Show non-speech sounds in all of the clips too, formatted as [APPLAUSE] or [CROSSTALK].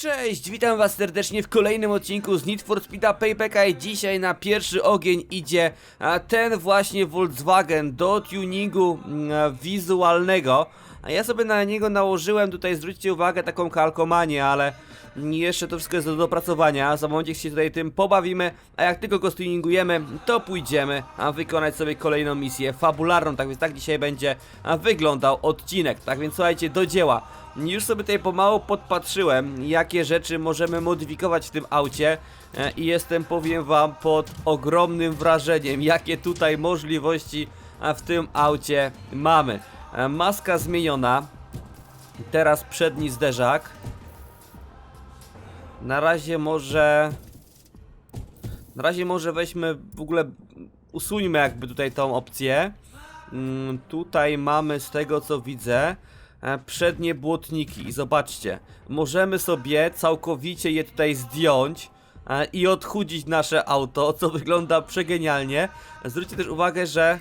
Cześć, witam was serdecznie w kolejnym odcinku z Need for Speed'a i dzisiaj na pierwszy ogień idzie a, ten właśnie Volkswagen do tuningu mm, a, wizualnego. A ja sobie na niego nałożyłem tutaj, zwróćcie uwagę, taką kalkomanię, ale jeszcze to wszystko jest do dopracowania. Za momencie się tutaj tym pobawimy, a jak tylko go stuningujemy, to pójdziemy a wykonać sobie kolejną misję fabularną. Tak więc tak dzisiaj będzie wyglądał odcinek. Tak więc słuchajcie, do dzieła. Już sobie tutaj pomału podpatrzyłem, jakie rzeczy możemy modyfikować w tym aucie e, i jestem, powiem wam, pod ogromnym wrażeniem, jakie tutaj możliwości e, w tym aucie mamy. E, Maska zmieniona, teraz przedni zderzak. Na razie może... Na razie może weźmy w ogóle, usuńmy jakby tutaj tą opcję. Mm, tutaj mamy z tego co widzę przednie błotniki i zobaczcie, możemy sobie całkowicie je tutaj zdjąć e, i odchudzić nasze auto, co wygląda przegenialnie. Zwróćcie też uwagę, że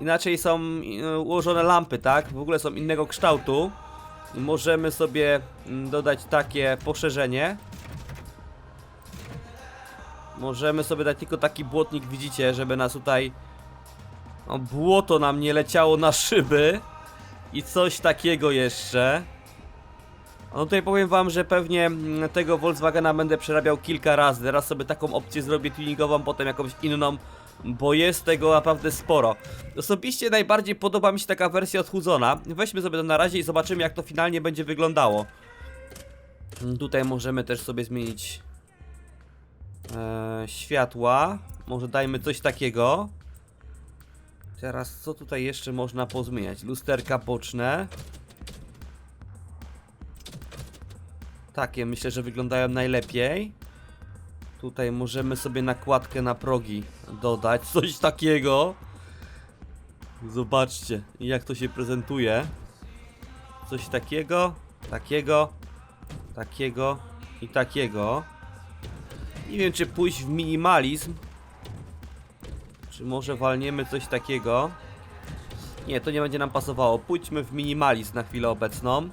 inaczej są e, ułożone lampy, tak? W ogóle są innego kształtu. Możemy sobie mm, dodać takie poszerzenie. Możemy sobie dać tylko taki błotnik, widzicie, żeby nas tutaj błoto nam nie leciało na szyby i coś takiego jeszcze. No tutaj powiem wam, że pewnie mm, tego Volkswagena będę przerabiał kilka razy. Teraz sobie taką opcję zrobię tuningową, potem jakąś inną, bo jest tego naprawdę sporo. Osobiście najbardziej podoba mi się taka wersja odchudzona. Weźmy sobie to na razie i zobaczymy jak to finalnie będzie wyglądało. Mm, Tutaj możemy też sobie zmienić e, światła. Może dajmy coś takiego. Teraz co tutaj jeszcze można pozmieniać? Lusterka boczne. Takie myślę, że wyglądają najlepiej. Tutaj możemy sobie nakładkę na progi dodać. [LAUGHS] Coś takiego. Zobaczcie, jak to się prezentuje. Coś takiego, takiego, takiego i takiego. Nie wiem, czy pójść w minimalizm. Może walniemy coś takiego? Nie, to nie będzie nam pasowało. Pójdźmy w minimalizm na chwilę obecną.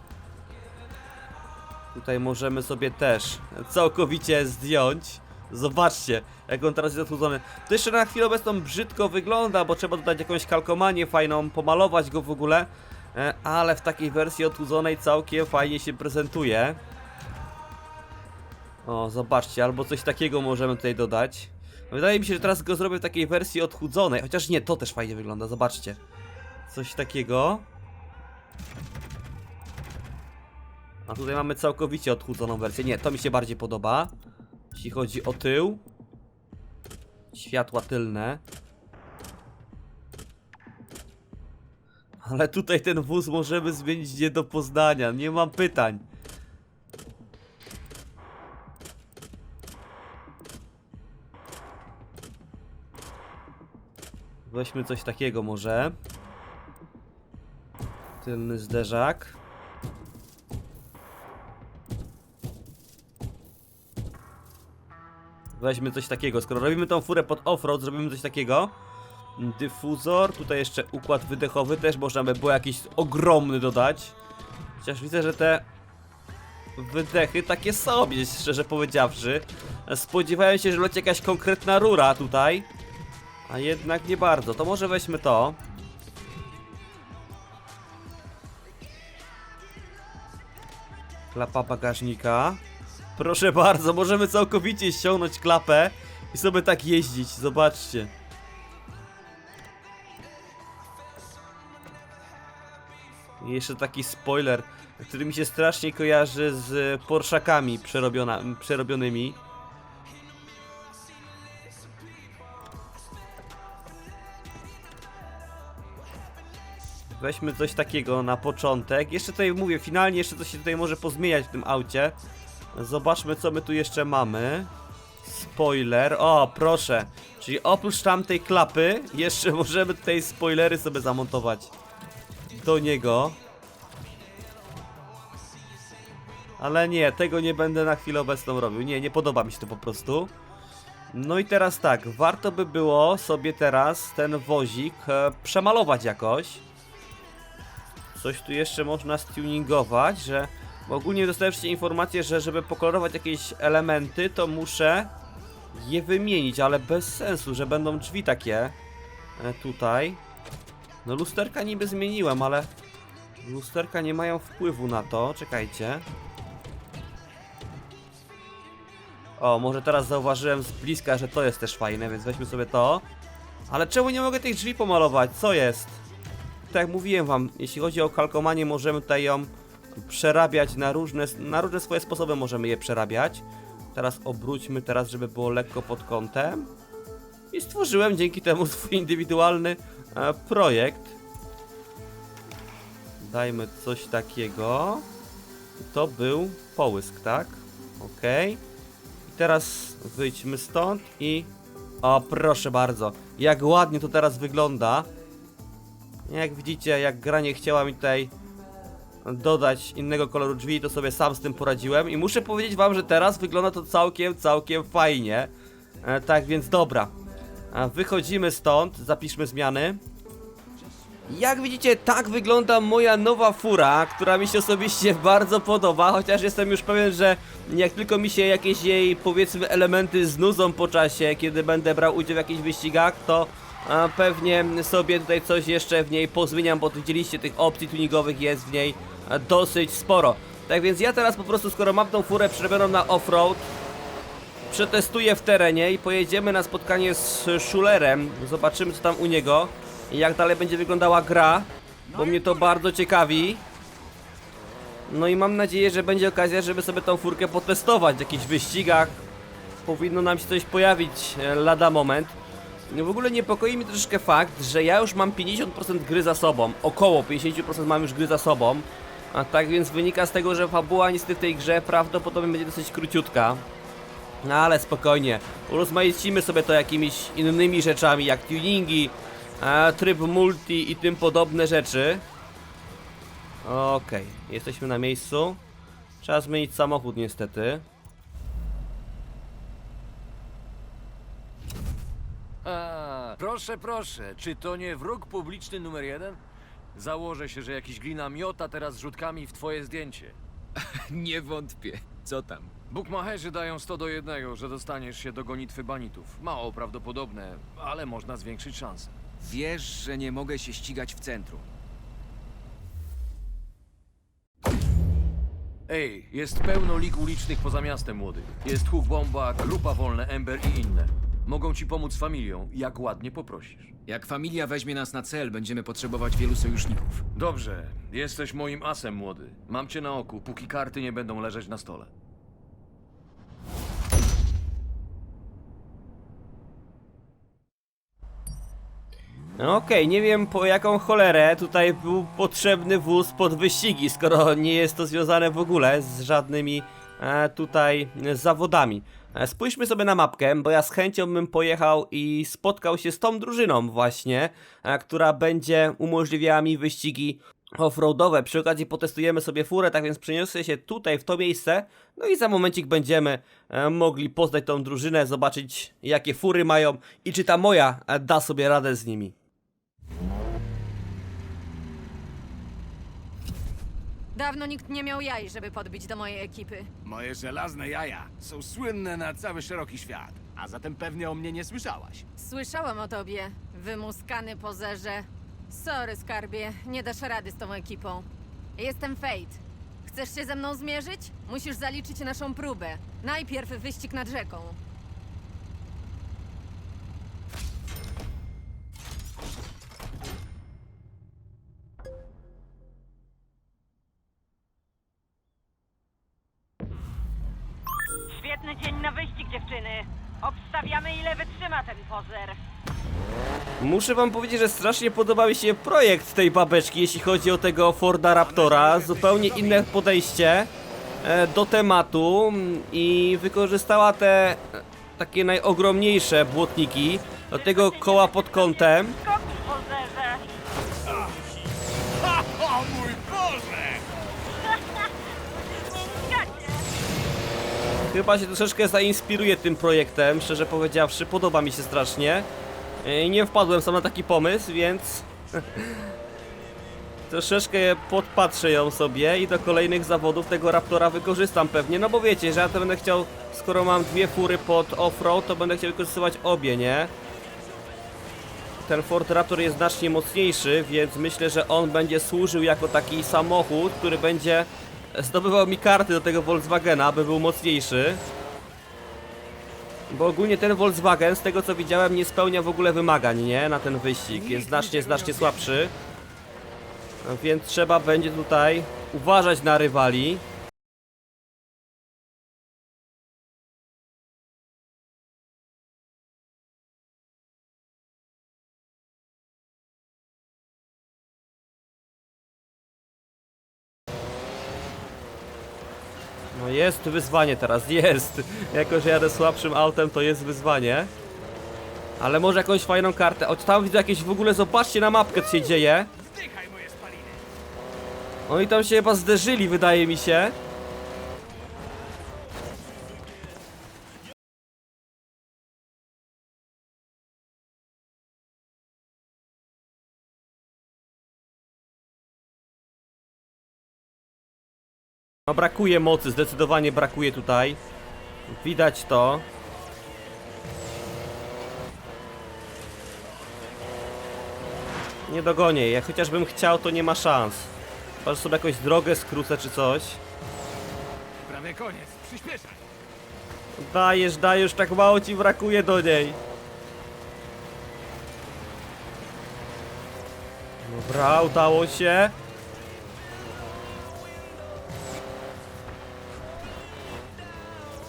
Tutaj możemy sobie też całkowicie zdjąć. Zobaczcie, jak on teraz jest odchudzony. To jeszcze na chwilę obecną brzydko wygląda, bo trzeba dodać jakąś kalkomanię fajną, pomalować go w ogóle. E, Ale w takiej wersji odchudzonej całkiem fajnie się prezentuje. O, zobaczcie, albo coś takiego możemy tutaj dodać. Wydaje mi się, że teraz go zrobię w takiej wersji odchudzonej, chociaż nie, to też fajnie wygląda, zobaczcie. Coś takiego. A tutaj mamy całkowicie odchudzoną wersję. Nie, to mi się bardziej podoba. Jeśli chodzi o tył. Światła tylne. Ale tutaj ten wóz możemy zmienić nie do poznania. Nie mam pytań. Weźmy coś takiego może. Tylny zderzak. Weźmy coś takiego. Skoro robimy tą furę pod offroad, zrobimy coś takiego. Dyfuzor, tutaj jeszcze układ wydechowy, też można by było jakiś ogromny dodać. Chociaż widzę, że te wydechy takie sobie, szczerze powiedziawszy. Spodziewałem się, że leci jakaś konkretna rura tutaj. A jednak nie bardzo. To może weźmy to. Klapa bagażnika. Proszę bardzo, możemy całkowicie ściągnąć klapę i sobie tak jeździć. Zobaczcie. I jeszcze taki spoiler, który mi się strasznie kojarzy z Porszakami przerobionymi. Weźmy coś takiego na początek. Jeszcze tutaj mówię, finalnie jeszcze coś się tutaj może pozmieniać w tym aucie. Zobaczmy, co my tu jeszcze mamy. Spoiler. O, proszę. Czyli oprócz tamtej klapy, jeszcze [LAUGHS] możemy tutaj spoilery sobie zamontować. Do niego. Ale nie, tego nie będę na chwilę obecną robił. Nie, nie podoba mi się to po prostu. No i teraz tak, warto by było sobie teraz ten wozik e, przemalować jakoś. Coś tu jeszcze można stuningować, że ogólnie dostałem informację, że żeby pokolorować jakieś elementy, to muszę je wymienić, ale bez sensu, że będą drzwi takie e, tutaj. No lusterka niby zmieniłem, ale lusterka nie mają wpływu na to. Czekajcie. O, może teraz zauważyłem z bliska, że to jest też fajne, więc weźmy sobie to. Ale czemu nie mogę tych drzwi pomalować? Co jest? Tak jak mówiłem wam, jeśli chodzi o kalkomanię, możemy tutaj ją przerabiać na różne, na różne swoje sposoby możemy je przerabiać. Teraz obróćmy teraz, żeby było lekko pod kątem. I stworzyłem dzięki temu [LAUGHS] swój indywidualny e, projekt. Dajmy coś takiego. To był połysk, tak? Okej. I teraz wyjdźmy stąd i... O, proszę bardzo. Jak ładnie to teraz wygląda. Jak widzicie, jak gra nie chciała mi tutaj dodać innego koloru drzwi, to sobie sam z tym poradziłem i muszę powiedzieć wam, że teraz wygląda to całkiem, całkiem fajnie. E, tak więc dobra. E, wychodzimy stąd, zapiszmy zmiany. Jak widzicie, tak wygląda moja nowa fura, która mi się osobiście [LAUGHS] bardzo podoba, chociaż jestem już pewien, że jak tylko mi się jakieś jej, powiedzmy, elementy znudzą po czasie, kiedy będę brał udział w jakichś wyścigach, to pewnie sobie tutaj coś jeszcze w niej pozmieniam, bo tu widzieliście, tych opcji tuningowych jest w niej dosyć sporo. Tak więc ja teraz po prostu, skoro mam tą furę przerobioną na offroad, przetestuję w terenie i pojedziemy na spotkanie z Schulerem. Zobaczymy co tam u niego i jak dalej będzie wyglądała gra, bo mnie to bardzo ciekawi. No i mam nadzieję, że będzie okazja, żeby sobie tą furkę potestować w jakichś wyścigach. Powinno nam się coś pojawić e, lada moment. No w ogóle niepokoi mnie troszeczkę fakt, że ja już mam 50% gry za sobą. Około 50% mam już gry za sobą. A tak więc wynika z tego, że fabuła niestety w tej grze prawdopodobnie będzie dosyć króciutka. No ale spokojnie, urozmaicimy sobie to jakimiś innymi rzeczami, jak tuningi, e, tryb multi i tym podobne rzeczy. Okej, jesteśmy na miejscu. Trzeba zmienić samochód niestety. A, proszę, proszę, czy to nie wróg publiczny numer jeden? Założę się, że jakiś glina miota teraz rzutkami w twoje zdjęcie. [LAUGHS] Nie wątpię. Co tam? Bukmacherzy dają 100 do jednego, że dostaniesz się do gonitwy banitów. Mało prawdopodobne, ale można zwiększyć szanse. Wiesz, że nie mogę się ścigać w centrum. Ej, jest pełno lig ulicznych poza miastem, młody. Jest Huk Bomba, Grupa Wolne, Ember i inne. Mogą ci pomóc z familią, jak ładnie poprosisz. Jak familia weźmie nas na cel, będziemy potrzebować wielu sojuszników. Dobrze, jesteś moim asem, młody. Mam cię na oku, póki karty nie będą leżeć na stole. No Okej, nie wiem po jaką cholerę tutaj był potrzebny wóz pod wyścigi, skoro nie jest to związane w ogóle z żadnymi e, tutaj zawodami. E, spójrzmy sobie na mapkę, bo ja z chęcią bym pojechał i spotkał się z tą drużyną właśnie, e, która będzie umożliwiała mi wyścigi offroadowe. Przy okazji potestujemy sobie furę, tak więc przeniosę się tutaj w to miejsce, no i za momencik będziemy e, mogli poznać tą drużynę, zobaczyć jakie fury mają i czy ta moja e, da sobie radę z nimi. Dawno nikt nie miał jaj, żeby podbić do mojej ekipy. Moje żelazne jaja są słynne na cały szeroki świat, a zatem pewnie o mnie nie słyszałaś. Słyszałam o tobie, wymuskany pozerze. Sorry, skarbie, nie dasz rady z tą ekipą. Jestem Fate. Chcesz się ze mną zmierzyć? Musisz zaliczyć naszą próbę. Najpierw wyścig nad rzeką. Obstawiamy, ile wytrzyma ten pozer. Muszę wam powiedzieć, że strasznie podoba mi się projekt tej babeczki, jeśli chodzi o tego Forda Raptora. Zupełnie inne podejście e, do tematu mm, i wykorzystała te e, takie najogromniejsze błotniki do tego koła pod kątem. Skok, Chyba się troszeczkę zainspiruję tym projektem, szczerze powiedziawszy, podoba mi się strasznie. E, Nie wpadłem sam na taki pomysł, więc [LAUGHS] Troszeczkę podpatrzę ją sobie i do kolejnych zawodów tego Raptora wykorzystam pewnie, no bo wiecie, że ja to będę chciał, skoro mam dwie fury pod off-road, to będę chciał wykorzystywać obie, nie? Ten Ford Raptor jest znacznie mocniejszy, więc myślę, że on będzie służył jako taki samochód, który będzie zdobywał mi karty do tego Volkswagena, aby był mocniejszy. Bo ogólnie ten Volkswagen, z tego co widziałem, nie spełnia w ogóle wymagań, nie? Na ten wyścig. Jest znacznie, znacznie słabszy. Więc trzeba będzie tutaj uważać na rywali. Jest wyzwanie teraz, jest. Jako, że jadę słabszym autem, to jest wyzwanie. Ale może jakąś fajną kartę. O, tam widzę jakieś w ogóle, zobaczcie na mapkę, co się dzieje. Oni tam się chyba zderzyli, wydaje mi się. No brakuje mocy, zdecydowanie brakuje tutaj. Widać to. Nie dogonię, jak chociażbym chciał, to nie ma szans. Że sobie jakąś drogę skrócę czy coś. Prawie koniec, przyspieszaj! Dajesz, dajesz, tak mało ci brakuje do niej. Dobra, udało się.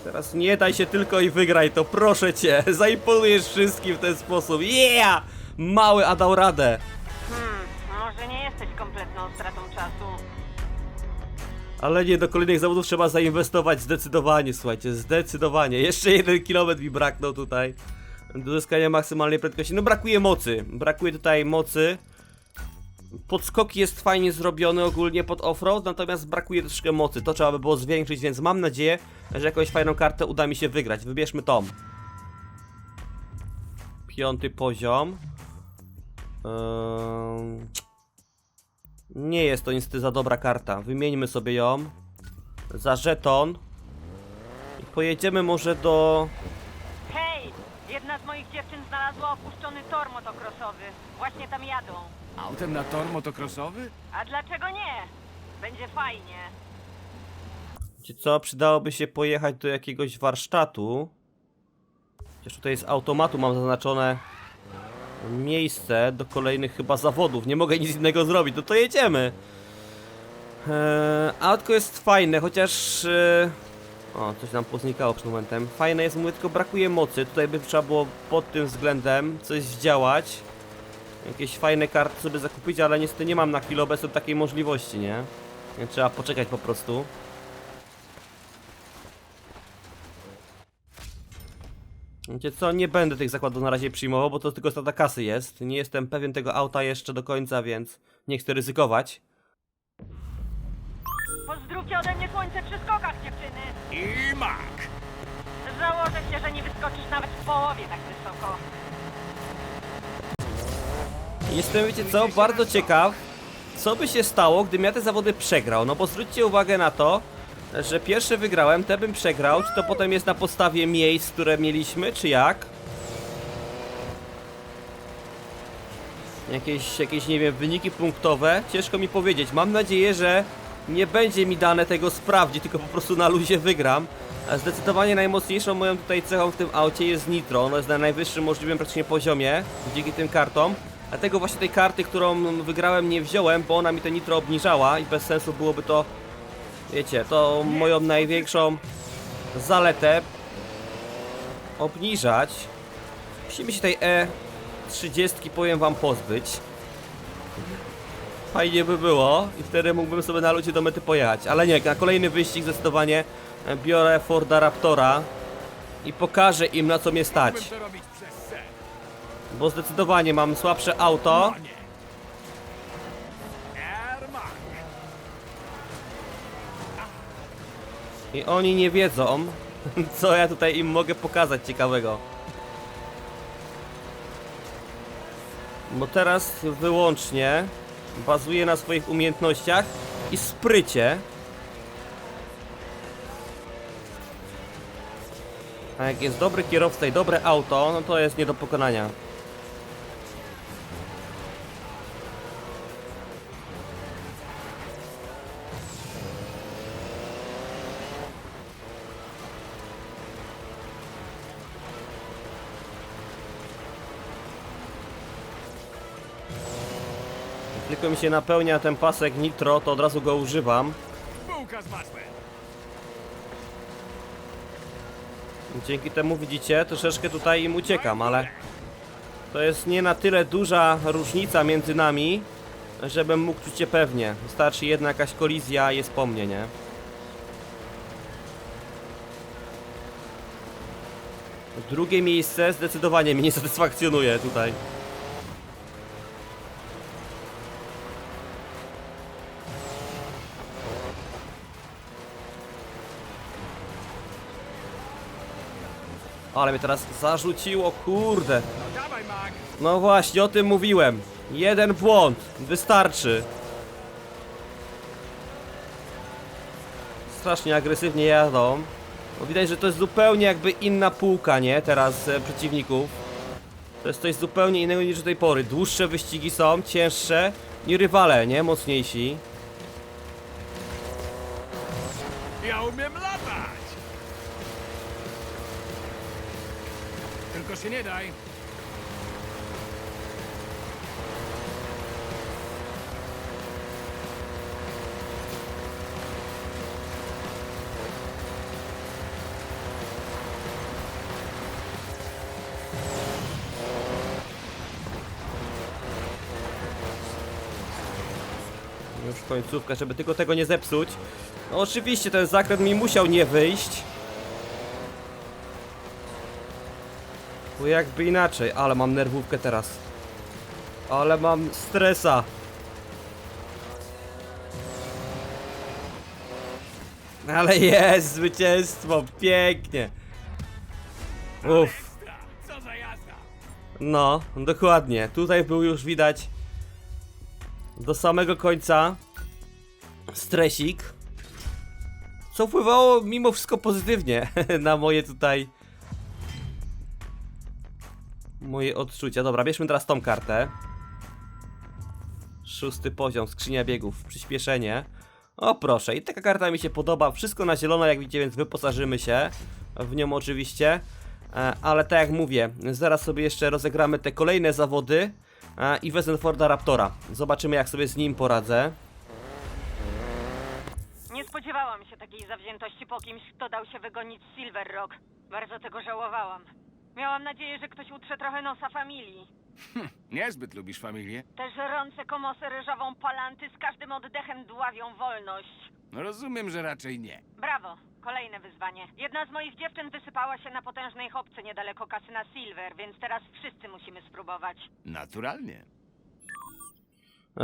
Teraz nie daj się tylko i wygraj to, proszę cię. [LAUGHS] Zaimponujesz wszystkim w ten sposób. Yeah! Mały a dał radę. Hmm, może nie jesteś kompletną stratą czasu. Ale nie, do kolejnych zawodów trzeba zainwestować zdecydowanie, słuchajcie, zdecydowanie. [LAUGHS] Jeszcze jeden kilometr mi braknął tutaj do uzyskania maksymalnej prędkości. No brakuje mocy, brakuje tutaj mocy. Podskok jest fajnie zrobiony ogólnie pod offroad, natomiast brakuje troszkę mocy. To trzeba by było zwiększyć, więc mam nadzieję, że jakąś fajną kartę uda mi się wygrać. Wybierzmy tą. Piąty poziom. Ym... Nie jest to niestety za dobra karta. Wymieńmy sobie ją za żeton. I pojedziemy może do... Moich dziewczyn znalazła opuszczony tor motocrossowy. Właśnie tam jadą. Autem na tor motocrossowy? A dlaczego nie? Będzie fajnie. Wiecie co? Przydałoby się pojechać do jakiegoś warsztatu. Chociaż tutaj z automatu mam zaznaczone miejsce do kolejnych chyba zawodów. Nie mogę nic innego zrobić, no to jedziemy. Eee, autko jest fajne, chociaż... E... O, coś nam poznikało przed momentem. Fajne jest, mówię, tylko brakuje mocy. Tutaj by trzeba było pod tym względem coś zdziałać. Jakieś fajne karty sobie zakupić, ale niestety nie mam na chwilę obecną takiej możliwości, nie? Trzeba poczekać po prostu. Wiecie co, nie będę tych zakładów na razie przyjmował, bo to tylko strata kasy jest. Nie jestem pewien tego auta jeszcze do końca, więc nie chcę ryzykować. Pozdrówcie ode mnie słońce przy skokach. I mak! Założę się, że nie wyskoczysz nawet w połowie tak wysoko. Jestem, wiecie co, bardzo ciekaw, co by się stało, gdybym ja te zawody przegrał. No bo zwróćcie uwagę na to, że pierwsze wygrałem, te bym przegrał. Czy to potem jest na podstawie miejsc, które mieliśmy, czy jak? Jakieś, jakieś, nie wiem, wyniki punktowe? Ciężko mi powiedzieć. Mam nadzieję, że nie będzie mi dane tego sprawdzić, tylko po prostu na luzie wygram. A Zdecydowanie najmocniejszą moją tutaj cechą w tym aucie jest nitro. Ono jest na najwyższym możliwym praktycznie poziomie dzięki tym kartom. Dlatego właśnie tej karty, którą wygrałem nie wziąłem, bo ona mi te nitro obniżała i bez sensu byłoby to, wiecie, to moją największą zaletę obniżać. Musimy się tej E30 powiem wam pozbyć. Fajnie by było i wtedy mógłbym sobie na ludzie do mety pojechać. Ale nie, na kolejny wyścig zdecydowanie e, biorę Forda Raptora i pokażę im na co mnie stać. Bo zdecydowanie mam słabsze auto. I oni nie wiedzą, [LAUGHS] co ja tutaj im mogę pokazać ciekawego. Bo teraz wyłącznie bazuje na swoich umiejętnościach i sprycie. A jak jest dobry kierowca i dobre auto, no to jest nie do pokonania. Tylko mi się napełnia ten pasek nitro, to od razu go używam. Dzięki temu widzicie, troszeczkę tutaj im uciekam, ale to jest nie na tyle duża różnica między nami, żebym mógł czuć się pewnie. Wystarczy jedna jakaś kolizja, jest po mnie, nie? Drugie miejsce zdecydowanie mnie nie satysfakcjonuje tutaj. Ale mnie teraz zarzuciło, kurde. No właśnie, o tym mówiłem. Jeden błąd, wystarczy. Strasznie agresywnie jadą. Bo widać, że to jest zupełnie jakby inna półka, nie? Teraz e, przeciwników. To jest coś zupełnie innego niż do tej pory. Dłuższe wyścigi są, cięższe i rywale, nie? Mocniejsi. Ja umiem latać. Tylko się nie daj. Już końcówka, żeby tylko tego nie zepsuć. No oczywiście ten zakręt mi musiał nie wyjść. Bo jakby inaczej, ale mam nerwówkę teraz. Ale mam stresa. Ale jest zwycięstwo, pięknie. Uff. No, dokładnie. Tutaj był już widać do samego końca stresik. Co wpływało mimo wszystko pozytywnie [LAUGHS] na moje tutaj moje odczucia. Dobra, bierzmy teraz tą kartę. Szósty poziom, skrzynia biegów, przyspieszenie. O proszę, i taka karta mi się podoba. Wszystko na zielono, jak widzicie, więc wyposażymy się w nią oczywiście. E, Ale tak jak mówię, zaraz sobie jeszcze rozegramy te kolejne zawody e, i wezmę Forda Raptora. Zobaczymy jak sobie z nim poradzę. Nie spodziewałam się takiej zawziętości po kimś, kto dał się wygonić Silver Rock. Bardzo tego żałowałam. Miałam nadzieję, że ktoś utrze trochę nosa familii. Niezbyt lubisz familię? Te żerące komosy ryżową palanty z każdym oddechem dławią wolność. No rozumiem, że raczej nie. Brawo, kolejne wyzwanie. Jedna z moich dziewczyn wysypała się na potężnej chopce niedaleko kasyna Silver, więc teraz wszyscy musimy spróbować. Naturalnie.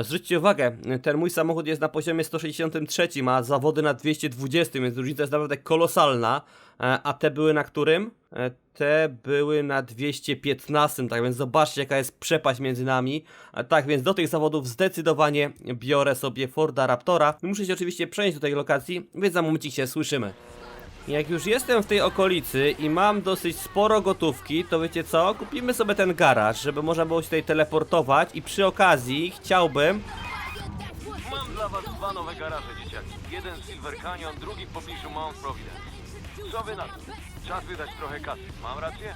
Zwróćcie uwagę, ten mój samochód jest na poziomie 163, a zawody na 220, więc różnica jest naprawdę kolosalna. E, A te były na którym? E, Te były na 215, tak więc zobaczcie jaka jest przepaść między nami. E, Tak więc do tych zawodów zdecydowanie biorę sobie Forda Raptora. Muszę się oczywiście przenieść do tej lokacji, więc za momencik się słyszymy. Jak już jestem w tej okolicy i mam dosyć sporo gotówki, to wiecie co? Kupimy sobie ten garaż, żeby można było się tutaj teleportować i przy okazji chciałbym... Mam dla was dwa nowe garaże, dzieciaki. Jeden w Silver Canyon, drugi w pobliżu Mount Providence. Co wy na to? Czas wydać trochę kasy. Mam rację?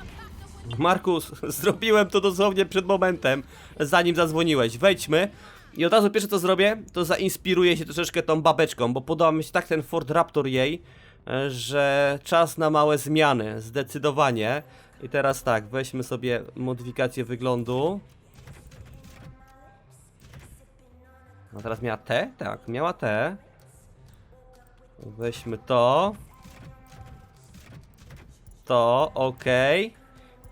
Markus, [LAUGHS] zrobiłem to dosłownie przed momentem, zanim zadzwoniłeś. Wejdźmy i od razu pierwsze co zrobię, to zainspiruję się troszeczkę tą babeczką, bo podoba mi się tak ten Ford Raptor jej, że czas na małe zmiany, zdecydowanie. I teraz tak, weźmy sobie modyfikację wyglądu. No teraz miała T? Tak, miała T. Weźmy to. To, okej.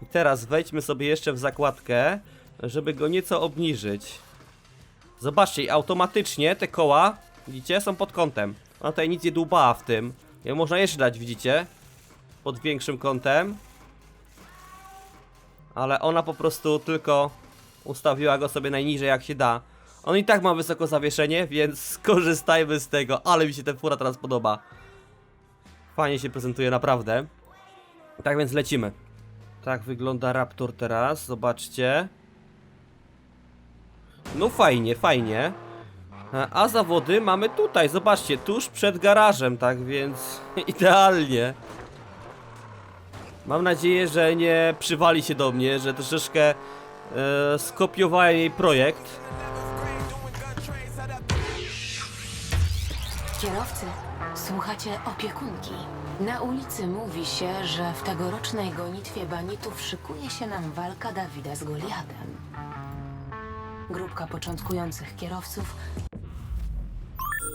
I teraz wejdźmy sobie jeszcze w zakładkę, żeby go nieco obniżyć. Zobaczcie, automatycznie te koła, widzicie, są pod kątem. Ona tutaj nic nie dłubała w tym. Ją można jeszcze dać, widzicie? Pod większym kątem. Ale ona po prostu tylko ustawiła go sobie najniżej jak się da. On i tak ma wysoko zawieszenie, więc [LAUGHS] skorzystajmy z tego, ale mi się ten fura teraz podoba. Fajnie się prezentuje, naprawdę. Tak więc lecimy. Tak wygląda Raptor teraz, zobaczcie. No fajnie, fajnie. A- zawody mamy tutaj, zobaczcie, tuż przed garażem, tak więc [LAUGHS] idealnie. Mam nadzieję, że nie przywali się do mnie, że troszeczkę e, skopiowałem jej projekt. Kierowcy, słuchacie opiekunki. Na ulicy mówi się, że w tegorocznej gonitwie banitów szykuje się nam walka Dawida z Goliatem. Grupka początkujących kierowców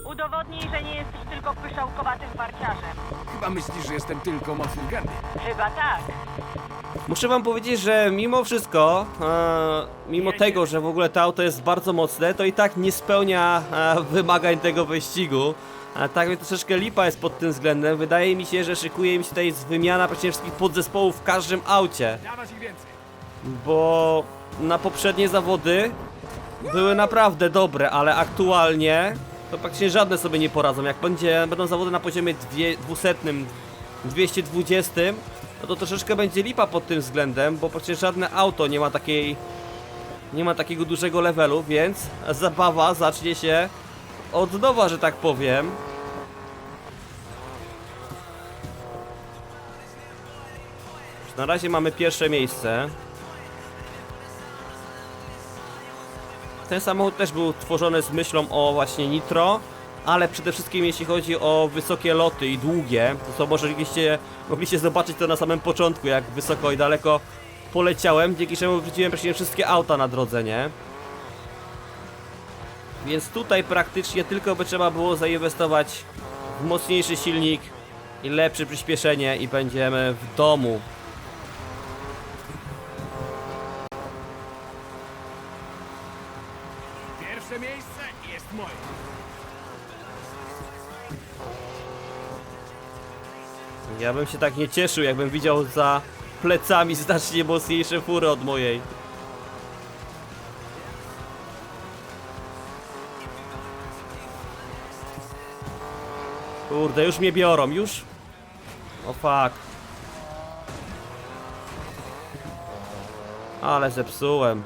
Udowodnij, że nie jesteś tylko pyszałkowatym parciarzem. Chyba myślisz, że jestem tylko mocny w gębie. Chyba tak. Muszę wam powiedzieć, że mimo wszystko, e, mimo tego, że w ogóle to auto jest bardzo mocne, to i tak nie spełnia e, wymagań tego wyścigu. A tak więc troszeczkę lipa jest pod tym względem. Wydaje mi się, że szykuje mi się tutaj z wymiana praktycznie wszystkich podzespołów w każdym aucie. Dawać ich więcej. Bo na poprzednie zawody były naprawdę dobre, ale aktualnie to praktycznie żadne sobie nie poradzą. Jak będzie, będą zawody na poziomie dwie, 200, 220, no to troszeczkę będzie lipa pod tym względem, bo praktycznie żadne auto nie ma takiej nie ma takiego dużego levelu, więc zabawa zacznie się od nowa, że tak powiem. Na razie mamy pierwsze miejsce. Ten samochód też był tworzony z myślą o właśnie nitro, ale przede wszystkim jeśli chodzi o wysokie loty i długie, to co może mogliście, mogliście zobaczyć to na samym początku, jak wysoko i daleko poleciałem, dzięki czemu wróciłem praktycznie wszystkie auta na drodze, nie? Więc tutaj praktycznie tylko by trzeba było zainwestować w mocniejszy silnik i lepsze przyspieszenie i będziemy w domu. Pierwsze miejsce jest moje. Ja bym się tak nie cieszył, jakbym widział za plecami znacznie mocniejsze fury od mojej. Kurde, już mnie biorą, już? O fuck. Ale zepsułem.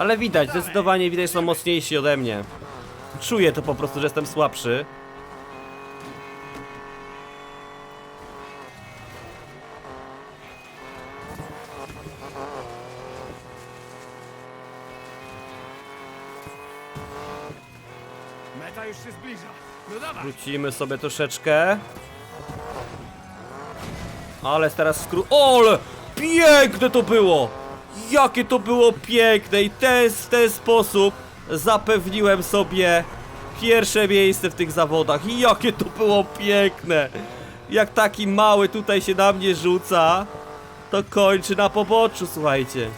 Ale widać, zdecydowanie widać, są mocniejsi ode mnie. Czuję to po prostu, że jestem słabszy. Meta już się zbliża. No dawaj. Wrócimy sobie troszeczkę. Ale teraz skru... OLE! Piękne to było! Jakie to było piękne i ten, w ten sposób zapewniłem sobie pierwsze miejsce w tych zawodach. I jakie to było piękne! Jak taki mały tutaj się na mnie rzuca, to kończy na poboczu, słuchajcie.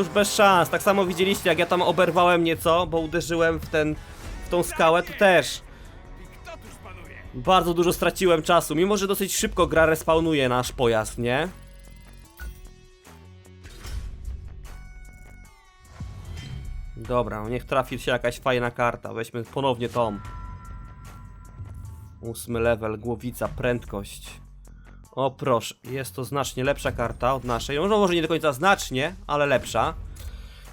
Już bez szans. Tak samo widzieliście, jak ja tam oberwałem nieco, bo uderzyłem w ten, w tą skałę, to też. Bardzo dużo straciłem czasu, mimo że dosyć szybko gra respawnuje nasz pojazd, nie? Dobra, niech trafi się jakaś fajna karta. Weźmy ponownie tą. Ósmy level, głowica, prędkość. O proszę, jest to znacznie lepsza karta od naszej. No może nie do końca znacznie, ale lepsza.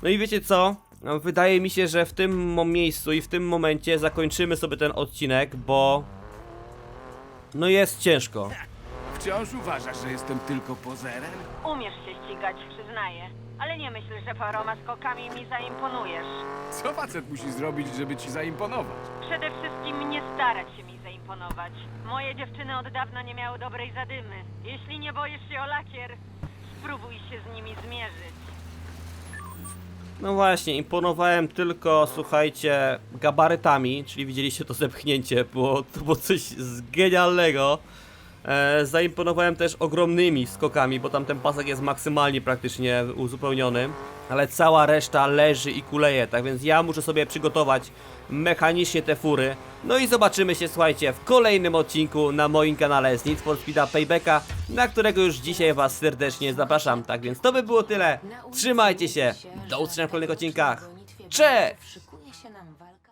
No i wiecie co? Wydaje mi się, że w tym miejscu i w tym momencie zakończymy sobie ten odcinek, bo... No jest ciężko. Wciąż uważasz, że jestem tylko pozerem? Umiesz się ścigać, przyznaję. Ale nie myśl, że paroma skokami mi zaimponujesz. Co facet musi zrobić, żeby ci zaimponować? Przede wszystkim nie starać się mi zaimponować. Moje dziewczyny od dawna nie miały dobrej zadymy. Jeśli nie boisz się o lakier, spróbuj się z nimi zmierzyć. No właśnie, imponowałem tylko, słuchajcie, gabarytami, czyli widzieliście to zepchnięcie, było, to było coś z genialnego. E, zaimponowałem też ogromnymi skokami, bo tam ten pasek jest maksymalnie praktycznie uzupełniony. Ale cała reszta leży i kuleje, tak więc ja muszę sobie przygotować mechanicznie te fury. No i zobaczymy się, słuchajcie, w kolejnym odcinku na moim kanale z Need for Speeda Paybacka, na którego już dzisiaj was serdecznie zapraszam. Tak więc to by było tyle. Trzymajcie się. Do usłyszenia w kolejnych odcinkach. Cześć!